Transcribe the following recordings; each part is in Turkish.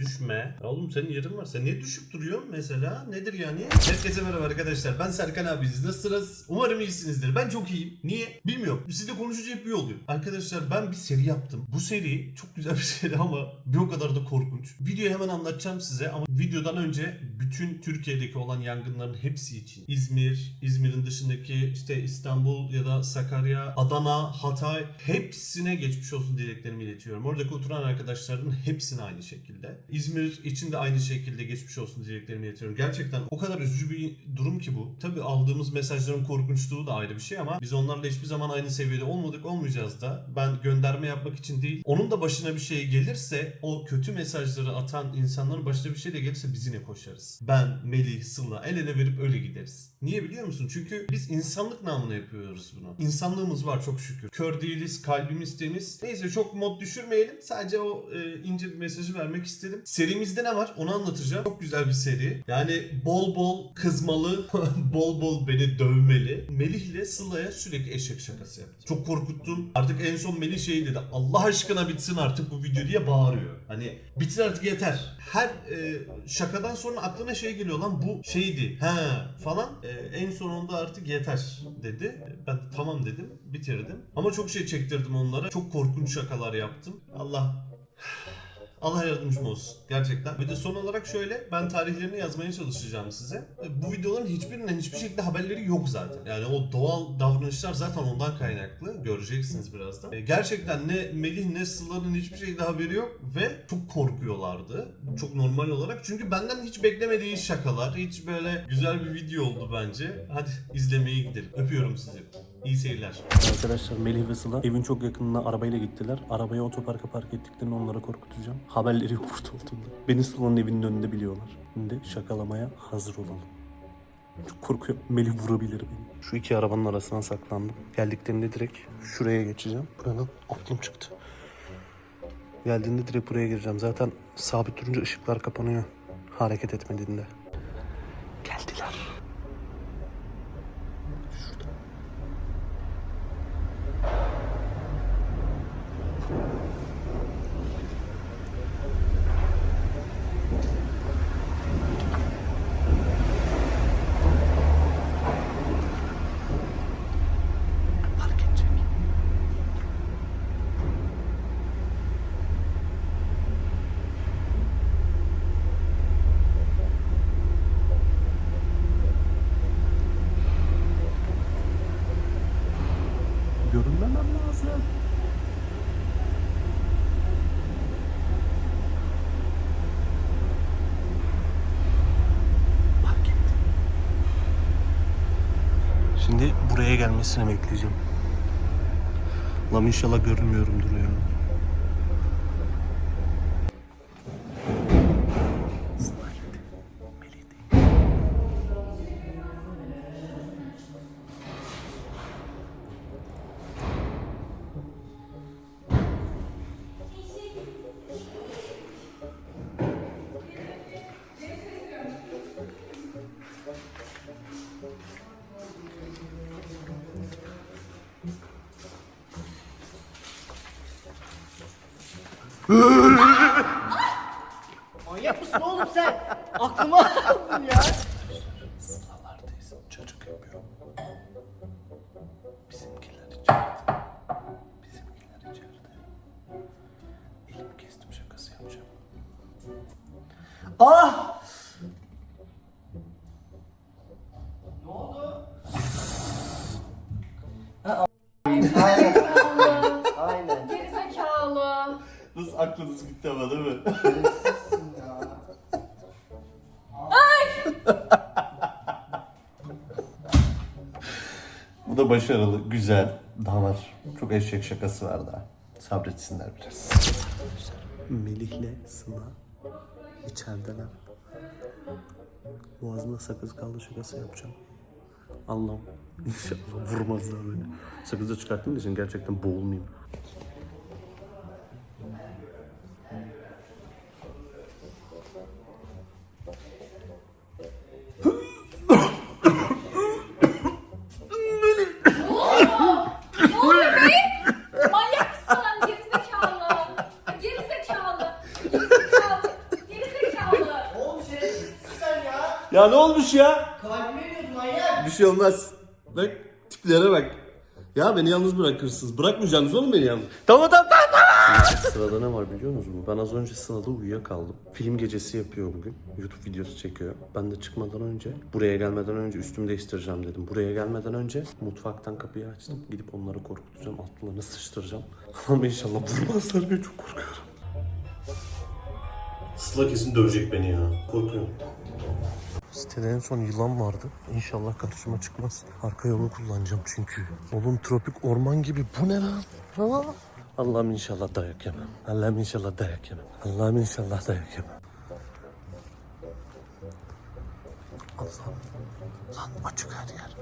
Düşme. Oğlum senin yerin var. Sen niye düşüp duruyorsun mesela? Nedir yani? Herkese merhaba arkadaşlar. Ben Serkan abiniz. Nasılsınız? Umarım iyisinizdir. Ben çok iyiyim. Niye? Bilmiyorum. Sizle konuşunca hep iyi oluyor. Arkadaşlar ben bir seri yaptım. Bu seri çok güzel bir seri ama bir o kadar da korkunç. Videoyu hemen anlatacağım size ama videodan önce bütün Türkiye'deki olan yangınların hepsi için İzmir, İzmir'in dışındaki işte İstanbul ya da Sakarya, Adana, Hatay hepsine geçmiş olsun dileklerimi iletiyorum. Oradaki oturan arkadaşlarımın hepsine aynı şekilde. İzmir için de aynı şekilde geçmiş olsun dileklerimi iletiyorum. Gerçekten o kadar üzücü bir durum ki bu. Tabii aldığımız mesajların korkunçluğu da ayrı bir şey ama biz onlarla hiçbir zaman aynı seviyede olmadık olmayacağız da. Ben gönderme yapmak için değil. Onun da başına bir şey gelirse o kötü mesajları atan insanların başına bir şey de gelirse biz yine koşarız. Ben, Melih, Sıla el ele verip öyle gideriz. Niye biliyor musun? Çünkü biz insanlık namına yapıyoruz bunu. İnsanlığımız var çok şükür. Kör değiliz, kalbimiz temiz. Neyse çok mod düşürmeyelim. Sadece o e, ince bir mesajı vermek istedim. Serimizde ne var? Onu anlatacağım. Çok güzel bir seri. Yani bol bol kızmalı, bol bol beni dövmeli. Melih ile Sıla'ya sürekli eşek şakası yaptım. Çok korkuttum. Artık en son Melih şey dedi. Allah aşkına bitsin artık bu video diye bağırıyor. Hani bitir artık yeter. Her e, şakadan sonra aklına şey geliyor lan bu şeydi. He falan. E, en sonunda artık yeter dedi. Ben de tamam dedim. Bitirdim. Ama çok şey çektirdim onlara. Çok korkunç şakalar yaptım. Allah Allah yardımcım olsun gerçekten. Bir de son olarak şöyle ben tarihlerini yazmaya çalışacağım size. Bu videoların hiçbirinden hiçbir şekilde haberleri yok zaten. Yani o doğal davranışlar zaten ondan kaynaklı. Göreceksiniz birazdan. E, Gerçekten ne Melih ne Sıla'nın hiçbir şeyde haberi yok ve çok korkuyorlardı. Çok normal olarak. Çünkü benden hiç beklemediği şakalar, hiç böyle güzel bir video oldu bence. Hadi izlemeye gidelim. Öpüyorum sizi. İyi seyirler. Arkadaşlar Melih ve Sıla evin çok yakınına arabayla gittiler. Arabayı otoparka park ettiklerini onlara korkutacağım. Haberleri yok olduğunda. Beni Sıla'nın evinin önünde biliyorlar. Şimdi şakalamaya hazır olalım. Çok korkuyorum. Melih vurabilir beni. Şu iki arabanın arasına saklandım. Geldiklerinde direkt şuraya geçeceğim. Buranın aklım çıktı. Geldiğinde direkt buraya gireceğim. Zaten sabit durunca ışıklar kapanıyor. Hareket etmediğinde. Geldiler. Fark gelmesini bekleyeceğim. Lan inşallah görünmüyorumdur ya. Manyak mısın oğlum sen? Aklıma aldın ya. Sıralardayız. Çocuk yapıyor. Bizimkiler içeride. Bizimkiler içeride. Elimi kestim şakası yapacağım. Ah! Da başarılı, güzel. Daha var. Çok eşek şakası var daha. Sabretsinler biraz. Melih'le Sıla içerideler. Boğazımda sakız kaldı şakası yapacağım. Allah'ım inşallah vurmazlar beni. Sakızı çıkarttığım için gerçekten boğulmayayım. Olmuş ya? Kalbime iniyordun manyak. Bir şey olmaz. Bak tiplere bak. Ya beni yalnız bırakırsınız. Bırakmayacaksınız oğlum beni yalnız. Tamam tamam tamam. Sırada ne var biliyor musunuz? Ben az önce sırada uyuyakaldım. Film gecesi yapıyor bugün. YouTube videosu çekiyor. Ben de çıkmadan önce, buraya gelmeden önce üstümü değiştireceğim dedim. Buraya gelmeden önce mutfaktan kapıyı açtım. Gidip onları korkutacağım. Altlarını sıçtıracağım. Ama inşallah vurmazlar ben çok korkuyorum. Sıla kesin dövecek beni ya. Korkuyorum. Sitede en son yılan vardı. İnşallah karşıma çıkmaz. Arka yolu kullanacağım çünkü. Oğlum tropik orman gibi. Bu ne lan? Ha? Allah'ım inşallah dayak yemem. Allah'ım inşallah dayak yemem. Allah'ım inşallah dayak yemem. Allah'ım. Lan açık her yer.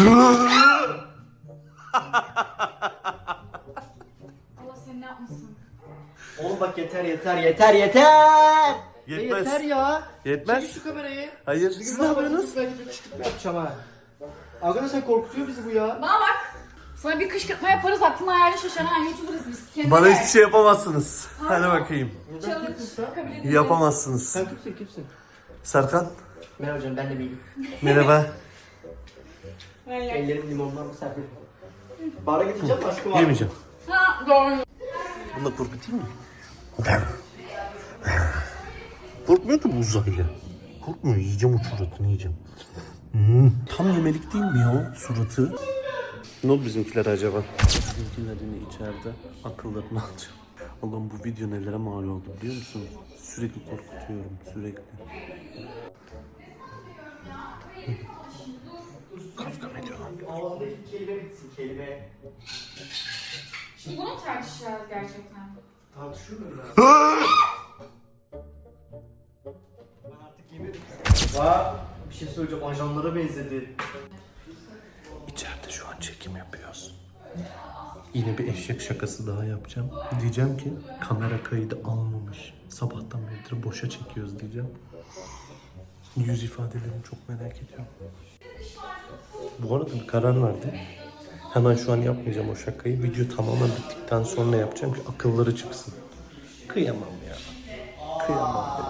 Allah sen ne yapmışsın? Oğlum bak yeter yeter yeter yeter. Ya Yetmez. yeter ya. Yetmez. Çekil şu kamerayı. Hayır. Siz ne yapıyorsunuz? Ben bir çıkıp yapacağım ha. Arkadaşlar korkutuyor bizi bu ya. Bana bak. Sana bir kışkırtma yaparız aklına hayali şaşar. Ha YouTuber'ız biz. Kendine Bana hiçbir şey yapamazsın. Hadi bakayım. Challenge kabul ediyorum. Yapamazsınız. Sen kimsin kimsin? Serkan. Merhaba canım ben de miyim? Merhaba. Ellerim limondan misafir. Bara gideceğim aşkım abi. Yemeyeceğim. Ha doğru. Bunu da korkutayım mı? Korkmuyor da bu uzaylı. Korkmuyor. Yiyeceğim o suratını yiyeceğim. Hmm, tam yemelik değil mi ya o suratı? Ne oldu bizimkiler acaba? Bizimkiler yine içeride akıllarını alacağım. Allah'ım bu video nelere mal oldu biliyor musun? Sürekli korkutuyorum sürekli. Kelime. Şimdi bunu mu tartışacağız gerçekten? Tartışıyor muyum ben? ben artık yemedim. Aa, bir şey söyleyeceğim ajanlara benzedi. İçeride şu an çekim yapıyoruz. Yine bir eşek şakası daha yapacağım. Diyeceğim ki kamera kaydı almamış. Sabahtan beridir boşa çekiyoruz diyeceğim. Yüz ifadelerini çok merak ediyorum. Bu arada bir karar verdim. Hemen şu an yapmayacağım o şakayı. Video tamamen bittikten sonra yapacağım ki akılları çıksın. Kıyamam ya. Kıyamam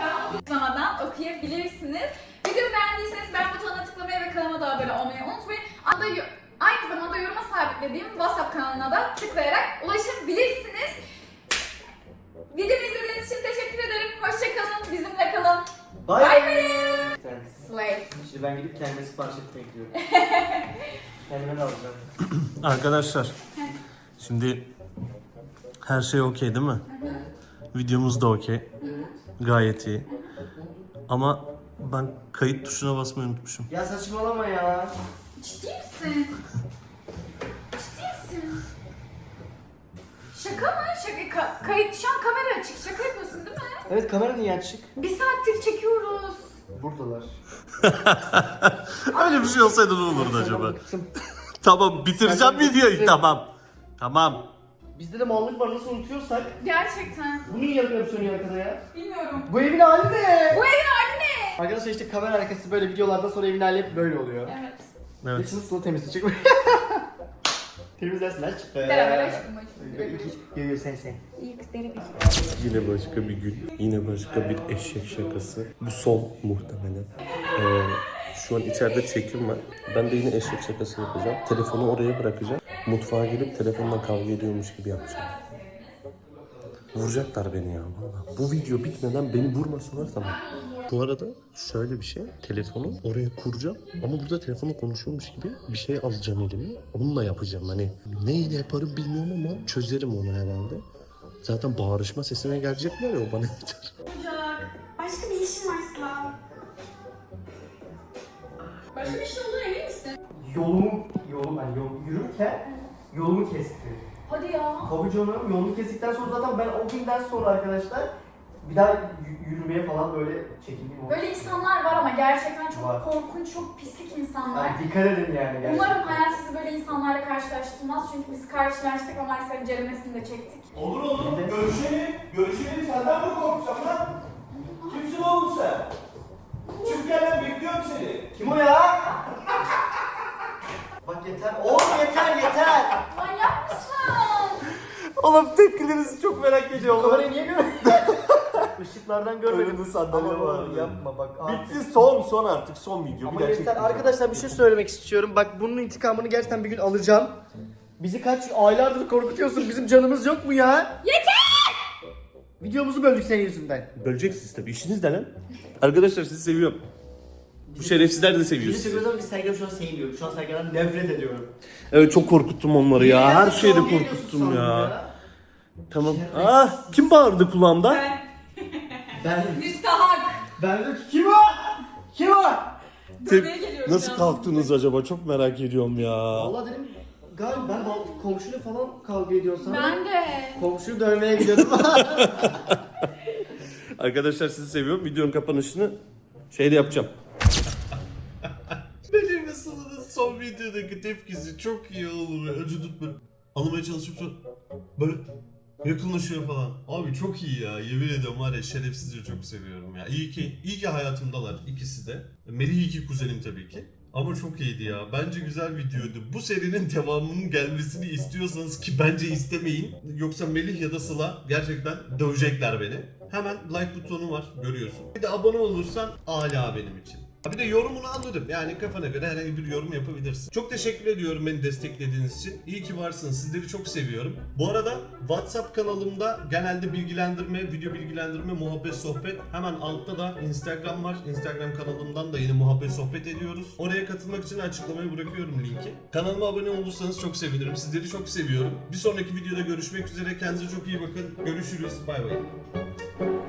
ya. Tıklamadan okuyabilirsiniz. Videomu beğendiyseniz beğen butonuna tıklamayı ve kanalıma da abone olmayı unutmayın. Anda aynı zamanda yoruma sabitlediğim WhatsApp kanalına da tıklayarak ulaşabilirsiniz. Videomu izlediğiniz için teşekkür ederim. Hoşçakalın, bizimle kalın. Bay Bay. Slay. Şimdi ben gidip kendime sipariş etmeye gidiyorum. kendime de alacağım. Arkadaşlar şimdi her şey okey değil mi? Videomuz da okey. Gayet iyi. Ama ben kayıt tuşuna basmayı unutmuşum. Ya saçmalama ya. Ciddi misin? Ciddi misin? Şaka mı? Şaka, ka- kayıt şu an kamera açık. Şaka yapıyorsun değil mi? Evet kamera niye açık? Bir saattir çekiyoruz. Buradalar. Öyle bir şey olsaydı ne olurdu acaba? Bıktım. Tamam bitireceğim Senden videoyu bıktım. tamam. Tamam. Bizde de mallık var nasıl unutuyorsak. Gerçekten. Bu niye yarım sönüyor arkada ya? Bilmiyorum. Bu evin hali ne? Bu evin hali ne? Arkadaşlar işte kamera arkası böyle videolardan sonra evin hali hep böyle oluyor. Evet. Evet. Geçin sıla temizleyecek. Temizlersin aşk. Beraber aşkım Yo yo sen sen. Yine başka bir gün. Yine başka bir eşek şakası. Bu son muhtemelen. Ee, şu an içeride çekim var. Ben de yine eşek şakası yapacağım. Telefonu oraya bırakacağım. Mutfağa gelip telefonla kavga ediyormuş gibi yapacağım. Vuracaklar beni ya vallahi. Bu video bitmeden beni vurmasalar tamam. Bu arada şöyle bir şey. Telefonu oraya kuracağım. Ama burada telefonla konuşuyormuş gibi bir şey alacağım elime. Onunla yapacağım. Hani neyle yaparım bilmiyorum ama çözerim onu herhalde. Zaten bağırışma sesine gelecekler ya o bana yeter. Başka bir işim var Sıla. Başka bir şey olduğuna emin misin? Yolumu, yolum ben yol, yürürken yolumu kesti. Hadi ya. Tabii canım yolumu kestikten sonra zaten ben o günden sonra arkadaşlar Bir daha y- yürümeye falan böyle çekindiğim oldu. Böyle insanlar var ama gerçekten çok Var. korkunç, çok pislik insanlar. Yani dikkat edin yani gerçekten. Umarım hayat sizi böyle insanlarla karşılaştırmaz çünkü biz karşılaştık ve maalesef ceremesini de çektik. Olur oğlum görüşelim. Görüşelim senden mi korkacağım lan? Kimsin oğlum sen? Çık gel lan bekliyorum seni. Kim o ya? Bak yeter. Oğlum yeter yeter. Manyak mısın? Oğlum tepkilerinizi ediyorum. Kamerayı niye görmedin? Işıklardan görmedim. Önünde sandalye Ama var. Yapma bak. artık. Bitti son son artık son video. Ama yeter. Arkadaşlar bir şey söylemek istiyorum. Bak bunun intikamını gerçekten bir gün alacağım. Bizi kaç aylardır korkutuyorsun. Bizim canımız yok mu ya? Yeter! Videomuzu böldük senin yüzünden. Böleceksiniz tabii işiniz de lan. Arkadaşlar sizi seviyorum. Bu şerefsizler de seviyor Bizi sizi. seviyoruz ama biz Sergen'i şu an sevmiyorum. Şu an Sergen'den nefret ediyorum. Evet çok korkuttum onları ya. Her şeyde korkuttum ya. Tamam. Ah kim bağırdı kulağımda? Ben. Ben, Müstahak. ben ki kim o? Kim o? Dövmeye geliyorum Nasıl ya. kalktınız acaba? Çok merak ediyorum ya. Valla dedim galiba ben bal- komşuyla falan kavga ediyorsun sandım. Ben de. Komşuyu dövmeye gidiyordum. Arkadaşlar sizi seviyorum. Videonun kapanışını şeyde yapacağım. Benim ve Sıla'nın son videodaki tepkisi çok iyi oğlum ya. Önce tut böyle almaya çalışıp sonra böyle yakınlaşıyor falan. Abi çok iyi ya. Yemin ediyorum var ya şerefsizce çok seviyorum ya. İyi ki, iyi ki hayatımdalar ikisi de. Melih iki kuzenim tabii ki. Ama çok iyiydi ya. Bence güzel videoydu. Bu serinin devamının gelmesini istiyorsanız ki bence istemeyin. Yoksa Melih ya da Sıla gerçekten dövecekler beni. Hemen like butonu var görüyorsun. Bir de abone olursan ala benim için. Bir de yorumunu alırım. Yani kafana göre herhangi bir yorum yapabilirsin. Çok teşekkür ediyorum beni desteklediğiniz için. İyi ki varsınız. Sizleri çok seviyorum. Bu arada WhatsApp kanalımda genelde bilgilendirme, video bilgilendirme, muhabbet, sohbet. Hemen altta da Instagram var. Instagram kanalımdan da yine muhabbet, sohbet ediyoruz. Oraya katılmak için açıklamaya bırakıyorum linki. Kanalıma abone olursanız çok sevinirim. Sizleri çok seviyorum. Bir sonraki videoda görüşmek üzere. Kendinize çok iyi bakın. Görüşürüz. Bay bay.